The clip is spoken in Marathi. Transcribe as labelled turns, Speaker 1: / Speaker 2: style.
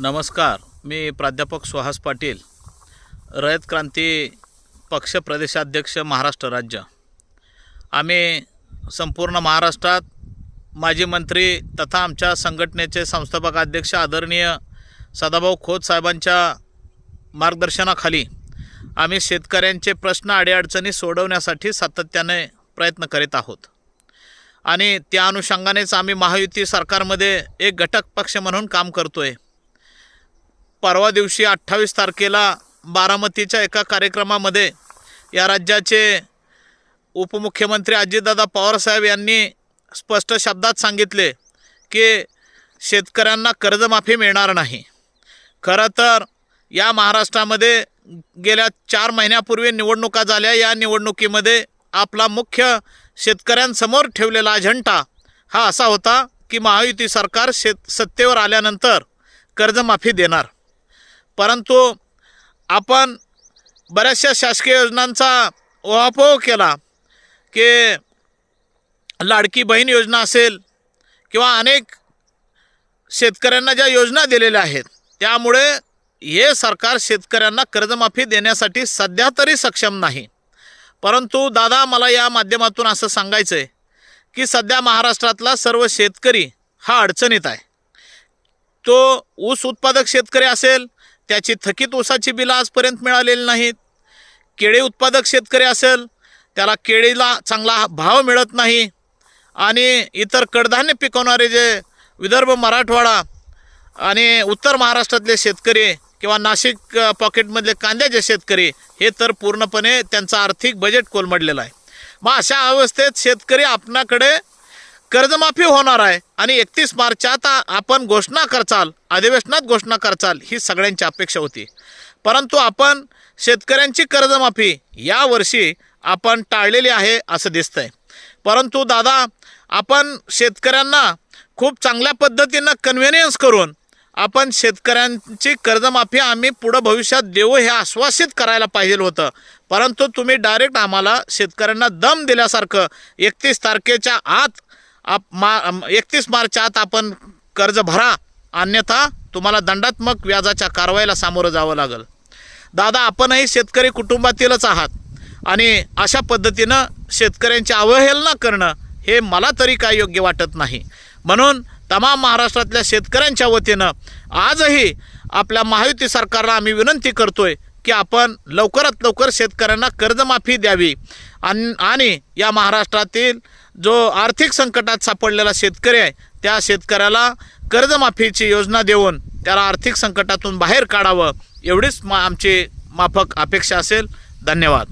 Speaker 1: नमस्कार मी प्राध्यापक सुहास पाटील रयत क्रांती पक्ष प्रदेशाध्यक्ष महाराष्ट्र राज्य. आम्ही संपूर्ण महाराष्ट्रात माजी मंत्री तथा आमच्या संघटनेचे संस्थापक अध्यक्ष आदरणीय सदाभाऊ खोत साहेबांच्या मार्गदर्शनाखाली आम्ही शेतकऱ्यांचे प्रश्न अडीअडचणी सोडवण्यासाठी सातत्याने प्रयत्न करीत आहोत. आणि त्या अनुषंगानेच आम्ही महायुती सरकारमध्ये एक घटक पक्ष म्हणून काम करतो आहे परवा दिवशी अठ्ठावीस तारखेला बारामतीच्या एका कार्यक्रमामध्ये या राज्याचे उपमुख्यमंत्री अजितदादा पवारसाहेब यांनी स्पष्ट शब्दात सांगितले की शेतकऱ्यांना कर्जमाफी मिळणार नाही. खरं तर या महाराष्ट्रामध्ये गेल्या चार महिन्यापूर्वी निवडणुका झाल्या. या निवडणुकीमध्ये आपला मुख्य शेतकऱ्यांसमोर ठेवलेला अजेंडा हा असा होता की महायुती सरकार शेत सत्तेवर आल्यानंतर कर्जमाफी देणार. परंतु आपण बऱ्याचशा शासकीय योजनांचा ओहापोह केला की लाडकी बहीण योजना असेल किंवा अनेक शेतकऱ्यांना ज्या योजना दिलेल्या आहेत त्यामुळे हे सरकार शेतकऱ्यांना कर्जमाफी देण्यासाठी सध्या तरी सक्षम नाही. परंतु दादा मला या माध्यमातून असं सांगायचं आहे की सध्या महाराष्ट्रातला सर्व शेतकरी हा अडचणीत आहे. तो ऊस उत्पादक शेतकरी असेल त्याची थकीत ऊसाची बिलं आजपर्यंत मिळालेली नाहीत. केळी उत्पादक शेतकरी असेल त्याला केळीला चांगला भाव मिळत नाही. आणि इतर कडधान्य पिकवणारे जे विदर्भ मराठवाडा आणि उत्तर महाराष्ट्रातले शेतकरी किंवा नाशिक पॉकेटमधले कांद्याचे शेतकरी हे तर पूर्णपणे त्यांचं आर्थिक बजेट कोलमडलेलं आहे. मग अशा अवस्थेत शेतकरी आपणाकडे कर्जमाफी होणार आहे आणि एकतीस मार्चच्या आता आपण घोषणा करचाल अधिवेशनात घोषणा करचाल ही सगळ्यांची अपेक्षा होती. परंतु आपण शेतकऱ्यांची कर्जमाफी यावर्षी आपण टाळलेली आहे असं दिसतंय. परंतु दादा आपण शेतकऱ्यांना खूप चांगल्या पद्धतीनं कन्व्हिनियन्स करून आपण शेतकऱ्यांची कर्जमाफी आम्ही पुढं भविष्यात देऊ हे आश्वासित करायला पाहिजे होतं. परंतु तुम्ही डायरेक्ट आम्हाला शेतकऱ्यांना दम दिल्यासारखं एकतीस तारखेच्या आत आप मा एकतीस मार्च आत आपण कर्ज भरा अन्यथा तुम्हाला दंडात्मक व्याजाच्या कारवाईला सामोरं जावं लागेल. दादा आपणही शेतकरी कुटुंबातीलच आहात आणि अशा पद्धतीनं शेतकऱ्यांची अवहेलना करणं हे मला तरी काय योग्य वाटत नाही. म्हणून तमाम महाराष्ट्रातल्या शेतकऱ्यांच्या वतीनं आजही आपल्या महायुती सरकारला आम्ही विनंती करतोय की आपण लवकरात लवकर शेतकऱ्यांना कर्जमाफी द्यावी. आणि आणि या महाराष्ट्रातील जो आर्थिक संकटात सापडलेला शेतकरी आहे त्या शेतकऱ्याला कर्जमाफीची योजना देऊन त्याला आर्थिक संकटातून बाहेर काढावं एवढीच मा आमची माफक अपेक्षा असेल. धन्यवाद.